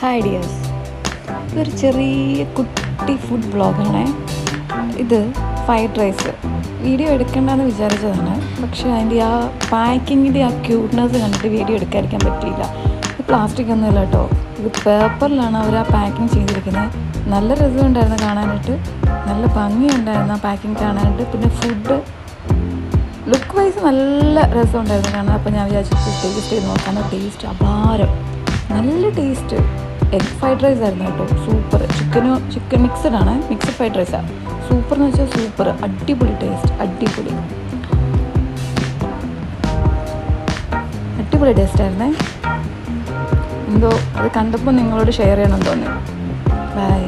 Hi dears ഇതൊരു ചെറിയ കുട്ടി ഫുഡ് ബ്ലോഗാണ് ഇത് ഫ്രൈഡ് റൈസ് വീഡിയോ എടുക്കണ്ടെന്ന് വിചാരിച്ചതാണ്. പക്ഷേ അതിന്റെ ആ പാക്കിങ്ങിന്റെ ആ ക്യൂട്ട്നെസ് കണ്ടിട്ട് വീഡിയോ എടുക്കാതിരിക്കാൻ പറ്റിയില്ല. ഇത് പ്ലാസ്റ്റിക് ഒന്നുമില്ല കേട്ടോ. ഇത് പേപ്പറിലാണ് അവർ ആ പാക്കിങ് ചെയ്തിരിക്കുന്നത്. നല്ല രസമുണ്ടായിരുന്നു കാണാനായിട്ട്. നല്ല ഭംഗിയുണ്ടായിരുന്നു ആ പാക്കിങ് കാണാനായിട്ട്. പിന്നെ ഫുഡ് ലുക്ക് വൈസ് നല്ല രസമുണ്ടായിരുന്നു കാണാൻ. അപ്പോൾ ഞാൻ വിചാരിച്ചു ടേസ്റ്റ് ചെയ്ത് നോക്കാൻ ടേസ്റ്റ് അപാരം. നല്ല ടേസ്റ്റ് എഗ് ഫ്രൈഡ് റൈസ് ആയിരുന്നു കേട്ടോ. സൂപ്പർ ചിക്കനോ ചിക്കൻ മിക്സഡ് ആണ്. മിക്സഡ് ഫ്രൈഡ് റൈസാണ് സൂപ്പർ എന്ന് വെച്ചാൽ സൂപ്പർ അടിപൊളി ടേസ്റ്റ് അടിപൊളി. അടിപൊളി ടേസ്റ്റ് ആയിരുന്നേ. എന്തോ അത് കണ്ടപ്പോൾ നിങ്ങളോട് ഷെയർ ചെയ്യണം തോന്നി. ബൈ